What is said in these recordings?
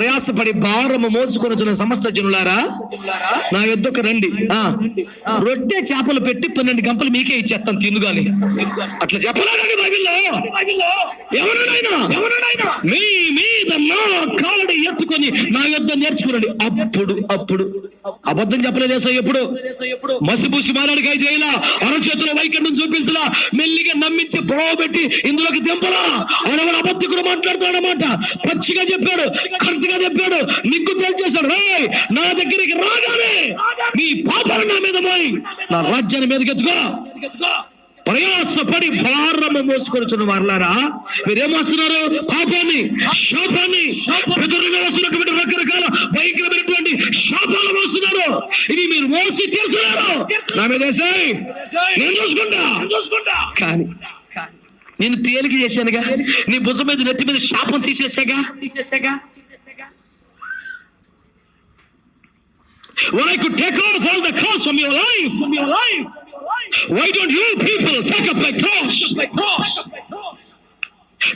ప్రయాసపడి భారము మోసుకొని సమస్త జనులారా నా యొద్దకు రండి. ఆ రొట్టె చేపలు పెట్టి పన్నెండు గంపలు మీకే ఇచ్చేస్తాను తినుగాలి అట్లా చెప్పలేదండి బైబిల్లో. ఎవరునైనా మీ మీద నా ఎత్తుకొని నా యొద్ద నేర్చుకునండి. అప్పుడు అప్పుడు. అబద్ధం చెప్పలేదు ఏసయ్య ఎప్పుడు? మసిపూసి మారాడికాయ చేయలా? అరచేతుల వైఖరిని చూపించలా? మెల్లిగా నమ్మించి పోబెట్టి ఇందులోకి దింపలా ఆయన కూడా మాట్లాడుతున్నాడు అనమాట పచ్చిగా చెప్పాడు కరెక్ట్గా చెప్పాడు నిగ్గు తేల్చేశాడు. రే నా దగ్గరికి రాగానే నీ పాపాలు నా మీద పోయి నా రాజ్యాన్ని మీదకి ఎత్తుకో ప్రయాసపడి భారము మోసుకొచ్చిన వారులారా మీరేం వస్తున్నారు పాపాన్ని శాపాన్ని ఎదురుగా చూసి మీరు తీర్చున్నారు నా మీద నేను చూసుకుంటా చూసుకుంటా కానీ నేను తేలిక చేశానుగా నీ భుజం మీద నెత్తి మీద శాపం తీసేసాగా తీసేసాగా When I could take off all the curse from your life, from your life, why don't you people take up the cross? Take up the cross.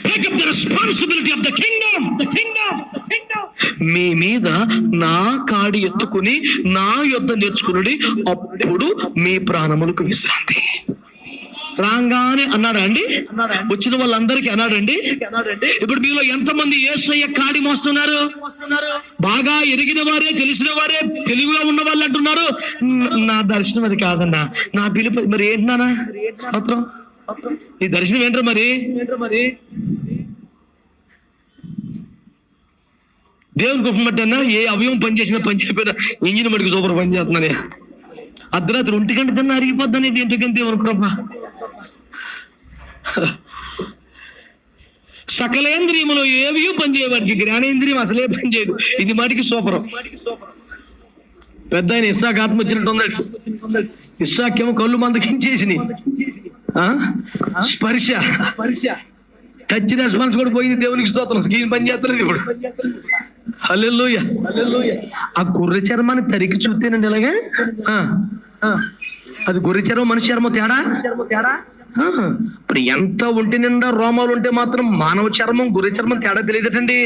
Responsibility of the kingdom. The kingdom. The kingdom. మీ మీద నా కాడి ఎత్తుకుని నా యొద్ద నేర్చుకునుడి అప్పుడు మీ ప్రాణములకు విశ్రాంతి. రాగానే అన్నాడా అండి? వచ్చిన వాళ్ళందరికీ అన్నాడండి ఇప్పుడు మీలో ఎంతమంది ఏసయ్య కాడి మోస్తున్నారు? బాగా ఎరిగిన వారే తెలిసిన వారే తెలివిగా ఉన్న వాళ్ళు అంటున్నారు "న- నా దర్శనం అది కాదన్నా నా పిలుపు మరి ఏంటన్నా స్తోత్రం. ఈ దర్శనం ఏంటో మరి? మరి? దేవుని గొప్ప మట్టన్నా ఏ అవయవం పని చేసినా పని చేయకపోయినా ఇంజిన్ మటుకు సూపర్ పని చేస్తున్నానే. అర్ధరాత్రి ఒంటి గంట తిన్నా అరిగిపోద్దని దేవుని కృప. సకలేంద్రియములో ఏవి పనిచేయవాడికి జ్ఞానేంద్రియం అసలే పనిచేయదు ఇది మాటికి సూపరం పెద్ద ఆయన ఇస్సాక్ ఆత్మ వచ్చినట్టు ఉందండి ఇస్సాకేమో కళ్ళు మందకించేసి స్పర్శ. టచ్ రెస్పాన్స్ కూడా పోయింది దేవునికి స్తోత్రం. స్కీన్ పని చేస్తలేదు ఇప్పుడు. హల్లెలూయా. ఆ గొర్రె చర్మాన్ని తరికి చూస్తేనండి ఇలాగే? ఆ, ఆ. అది గొర్రె చర్మం మనిషి చర్మం తేడా? తేడా ఇప్పుడు ఎంత ఒంటి నిండా రోమాలు ఉంటే మాత్రం మానవ చర్మం గొర్రె చర్మం తేడా తెలియదటండి?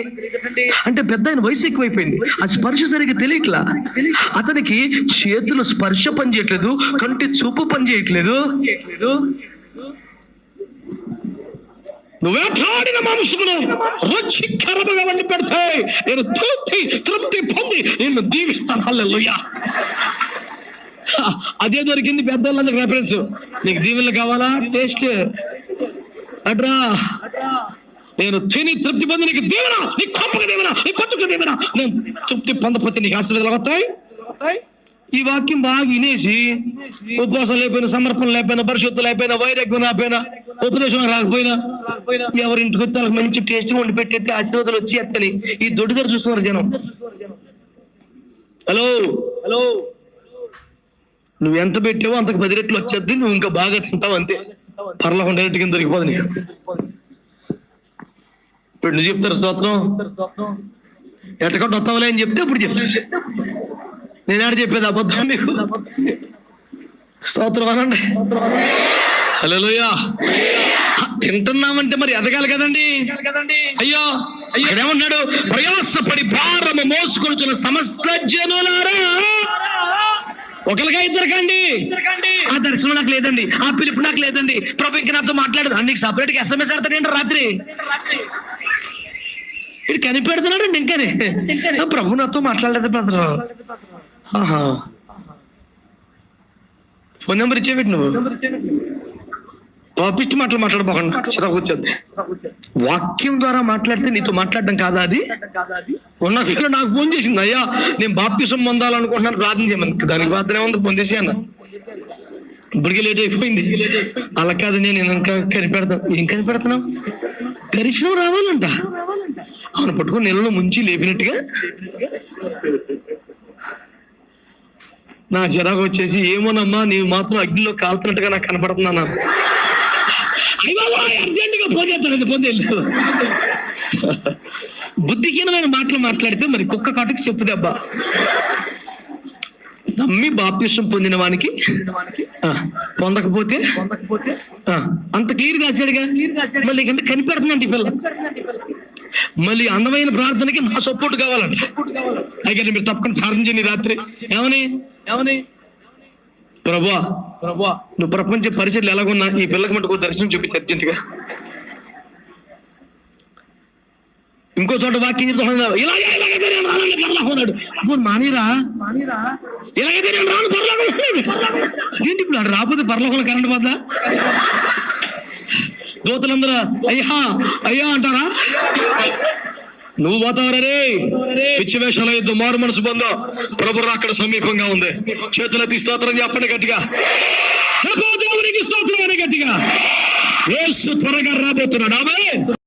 అంటే పెద్ద ఆయన వయసు ఎక్కువైపోయింది. ఆ స్పర్శ సరిగ్గా తెలియట్లా? అతనికి చేతులు స్పర్శ పని చేయట్లేదు కంటి చూపు పని వేటాడిన నువ్వేట్లాడిన మాంసమును రుచికరముగా వండి పెడతాయి నేను తృప్తి తృప్తి పొంది నిన్ను దీవిస్తాను. హల్లెలూయా. అదే దొరికింది పెద్దోళ్ళందరికి రెఫరెన్స్ నీకు దీవెనలు కావాలా? టేస్ట్. అట్రా నేను తిని తృప్తి పొంది నీకు దీవెన నీ కొంపక దీవెన నీ పచ్చుక దీవెన. నేను తృప్తి పొందపోతే నీకు ఆశీర్వాదాలు వస్తాయి. ఈ వాక్యం బాగా వినేసి ఉపవాసం లేకపోయినా సమర్పణ లేకపోయినా పరిశుద్ధి లేకపోయినా వైరాగ్యం లేకపోయినా ఉపదేశం రాకపోయినా ఎవరి ఇంటికి వచ్చి వాళ్ళకి మంచి టేస్ట్ వండి పెట్టేస్తే ఆశీర్వాదాలు వచ్చి ఎత్తని ఈ దొడ్డిదారు చూస్తున్నారు జనం. హలో? హలో? నువ్వు ఎంత పెట్టావో అంతకు పది రెట్లు వచ్చేద్ది నువ్వు ఇంకా బాగా తింటావు అంతే. పర్లకు డైరెక్ట్ కింద దొరికిపోదు నీకు. ఇప్పుడు నువ్వు చెప్తారు స్తోత్రం? ఎట్టకొట్ట వస్తావులే అని చెప్తే ఇప్పుడు చెప్తా నేను చెప్పేది అబద్ధం మీకు స్తోత్రం అనండి. హలోయా తింటున్నామంటే మరి ఎదగాలి కదండి. అయ్యో అయ్యో ఏమన్నాడు ప్రయాసపడి భారము మోసుకొచ్చిన సమస్త జనులారా. ఒకరిగా ఇద్దరికండి ఆ దర్శనం నాకు లేదండి ఆ పిలుపు నాకు లేదండి. ప్రభు ఇంక నాతో మాట్లాడదు. నీకు సపరేట్గా ఎస్ఎంఎస్ ఆడతాడేంటి రాత్రి? ఇటు కనిపెడుతున్నాడండి ఇంకనే. ప్రభు నాతో మాట్లాడలేదు బ్రదర్. ఫోన్ నెంబర్ ఇచ్చేవిటి నువ్వు? పాపిస్ట్ మాటలు మాట్లాడబోకండి. చిరాకు వచ్చేది. వాక్యం ద్వారా మాట్లాడితే నీతో మాట్లాడడం కాదా అది? ఉన్న నాకు ఫోన్ చేసింది అయ్యా నేను బాప్తిసం పొందాలనుకుంటున్నాను ప్రార్థన చేయమని. దానికి ప్రార్థన ఉంది పొందేసి అన్న. ఇప్పటికే లేట్ అయిపోయింది. అలా కాదు నేను ఇంకా కనిపెడతాను ఏం కనిపెడుతున్నావు? దర్శనం రావాలంట. అవును పట్టుకుని నెలలో ముంచి లేపినట్టుగా? నా చిరాకు వచ్చేసి ఏమోనమ్మా నీవు మాత్రం అగ్నిలో కాలుతున్నట్టుగా నాకు కనపడుతున్నాను అర్జెంటుగా ఫోన్ చేస్తాను ఫోన్ చేయలేదు. బుద్ధిహీనమైన మాటలు మాట్లాడితే మరి కుక్క కాటుకి చెప్పు దెబ్బ. నమ్మి బాప్తిష్టం పొందిన వానికి ఆ, పొందకపోతే అంత క్లియర్ రాశాడుగా. మళ్ళీ కంటే కనిపెడుతుందండి పిల్ల. మళ్ళీ అందమైన ప్రార్థనకి నా సపోర్ట్ కావాలంట. అయితే మీరు తప్పకుండా ప్రార్థన చేయండి రాత్రి. ఏమని? ఏమని? ప్రభా ప్రభా. నువ్వు ప్రపంచ పరిచయలు ఎలాగున్నా ఈ పిల్లకి మటుకు దర్శనం చూపించి అర్జెంటుగా. ఇంకో చోట వాక్యం చెప్తున్నా ఇలాగే ఇలాగే నేను రానండి పరలోకం అప్పుడు మానేరా? ఇలాగైతే నేను రాను పరలోకం. ఏంటి ఇప్పుడు ఆడు రాకపోతే పరలోకంలో కరెంట్ పోద్దా? దూతలందరూ అయ్యా అయ్యా అంటారా? నువ్వు పోతావరే పిచ్చి వేషాల యుద్ధం మారు మనసు బందో ప్రభు అక్కడ సమీపంగా ఉంది. చేతులెత్తి స్తోత్రం చెప్పండి గట్టిగా. చెప్పు దేవునికి స్తోత్రం అని గట్టిగా. త్వరగా రాబోతున్నాడు. ఆమె